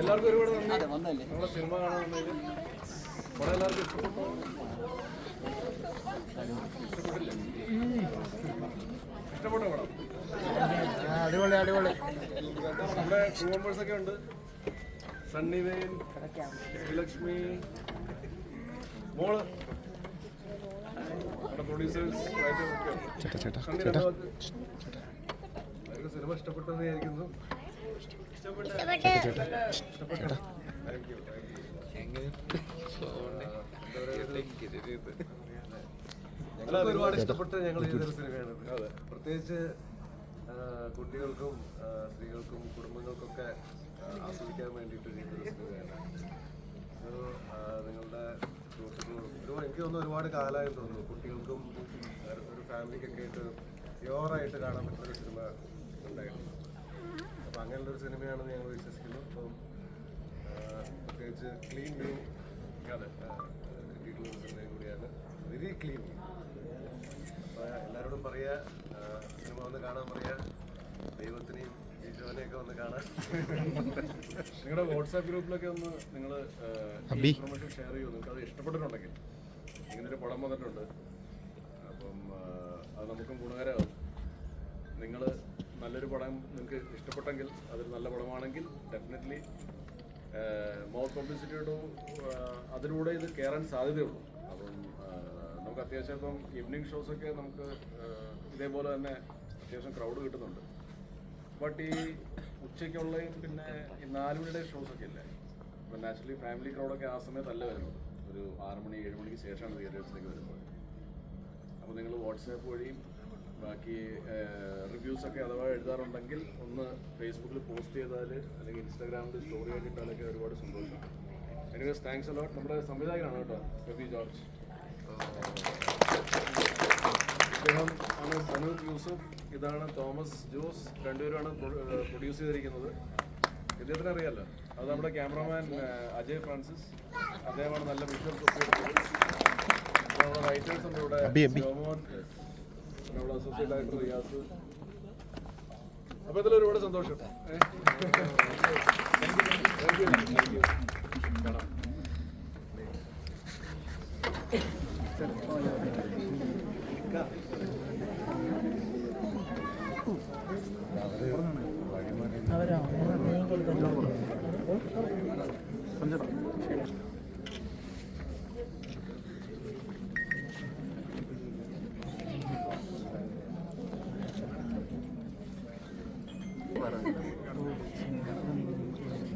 എല്ലാവർക്കും ഒരുപാട് നന്ദി. നമ്മളെ സിനിമ കാണാൻ വന്നതിൽ എല്ലാവർക്കും ഇഷ്ടപ്പെട്ടു ഇഷ്ടപ്പെട്ടില്ലേ പടം അടിപൊളി അടിപൊളി. നമ്മുടെ മെമ്പേഴ്സ് ഒക്കെ ഉണ്ട്. സണ്ണിവേൻ ശ്രീലക്ഷ്മി മോൾ. ചേട്ടാ ചേട്ടാ അവർക്ക് സിനിമ ഇഷ്ടപ്പെട്ടെന്ന് വിചാരിക്കുന്നു. ഞങ്ങൾക്ക് ഒരുപാട് ഇഷ്ടപ്പെട്ട ഞങ്ങൾ ചെയ്തൊരു സിനിമയാണ് അതെ. പ്രത്യേകിച്ച് കുട്ടികൾക്കും സ്ത്രീകൾക്കും കുടുംബങ്ങൾക്കൊക്കെ ആസ്വദിക്കാൻ വേണ്ടിയിട്ട് ചെയ്തൊരു സിനിമയാണ് ഒരു, ആ, നിങ്ങളുടെ സുഹൃത്തുക്കളും ഒരു എനിക്ക് തോന്നുന്നു ഒരുപാട് കാലമായി തോന്നുന്നു. കുട്ടികൾക്കും ഒരു- ഫാമിലിക്കൊക്കെ ആയിട്ട് പ്യുവറായിട്ട് കാണാൻ പറ്റുന്ന ഒരു സിനിമ ഉണ്ടായിട്ടുണ്ട് അപ്പം അങ്ങനെയുള്ള ഒരു സിനിമയാണെന്ന് ഞങ്ങൾ വിശ്വസിക്കുന്നു. അപ്പം പ്രത്യേകിച്ച് ക്ലീൻ വ്യൂ അതെ കിട്ടിയിട്ടുള്ള ഒരു സിനിമയും കൂടിയാണ്. Very clean. അപ്പോൾ എല്ലാവരോടും പറയുക സിനിമ വന്ന് കാണാൻ പറയുക ദൈവത്തിനെയും ഈശോനെയൊക്കെ വന്ന് കാണാൻ. നിങ്ങളുടെ വാട്സാപ്പ് ഗ്രൂപ്പിലൊക്കെ ഒന്ന് നിങ്ങൾ ഇൻഫർമേഷൻ ഷെയർ ചെയ്യൂ. നിങ്ങൾക്ക് അത് ഇഷ്ടപ്പെട്ടിട്ടുണ്ടെങ്കിൽ. ഇങ്ങനൊരു പടം വന്നിട്ടുണ്ട്. അപ്പം അത് നമുക്കും ഗുണകരമാകും. നിങ്ങൾ നല്ലൊരു പടം നിങ്ങൾക്ക് ഇഷ്ടപ്പെട്ടെങ്കിൽ അതൊരു നല്ല പടമാണെങ്കിൽ ഡെഫിനറ്റ്ലി മോർ പബ്ലിസിറ്റിയോട് അതിലൂടെ ഇത് കയറാൻ സാധ്യതയുള്ളൂ. അപ്പം നമുക്ക് അത്യാവശ്യം ഇപ്പം ഈവനിങ് ഷോസൊക്കെ നമുക്ക് ഇതേപോലെ തന്നെ അത്യാവശ്യം ക്രൗഡ് കിട്ടുന്നുണ്ട്. ബട്ട് ഈ ഉച്ചയ്ക്കുള്ളയും പിന്നെ ഈ നാല് മണിയുടെ ഷോസൊക്കെ ഇല്ലേ? ഇപ്പം നാച്ചുറലി ഫാമിലി ക്രൗഡൊക്കെ ആ സമയത്തല്ല വരുന്നത്? ഒരു ആറ് മണി ഏഴ് മണിക്ക് ശേഷമാണ് തിയേറ്റേഴ്സിലേക്ക് വരുന്നത്. അപ്പോൾ നിങ്ങൾ വാട്സാപ്പ് വഴിയും ബാക്കി റിവ്യൂസൊക്കെ അഥവാ എഴുതാറുണ്ടെങ്കിൽ ഒന്ന് ഫേസ്ബുക്കിൽ പോസ്റ്റ് ചെയ്താൽ അല്ലെങ്കിൽ ഇൻസ്റ്റാഗ്രാമിൽ സ്റ്റോറി ആയിട്ടിട്ടാലൊക്കെ ഒരുപാട് സന്തോഷം. എനിവേസ് താങ്ക്സ് അലോട്ട് നമ്മുടെ സംവിധായകനാണ് കേട്ടോ രവി ജോർജ്. അദ്ദേഹം ആണ് സനൂജ് യൂസഫ് ഇതാണ് തോമസ് ജോസ് രണ്ടുപേരുമാണ് പ്രൊഡ്യൂസ് ചെയ്തിരിക്കുന്നത്. ഇദ്ദേഹത്തിന് അറിയാലോ അത് നമ്മുടെ ക്യാമറമാൻ അജയ് ഫ്രാൻസിസ്. അദ്ദേഹമാണ് നല്ല വിഷ്വൽ നമ്മുടെ റൈറ്റേഴ്സ് ഉണ്ട് ഇവിടെ. ശോഭവൻ നമ്മുടെ അസോസിയേറ്റ് ഡയറക്ടർ റിയാസ്. അപ്പൊ ഇതിൽ ഒരുപാട് സന്തോഷം. Thank you thank 던져라. 말하는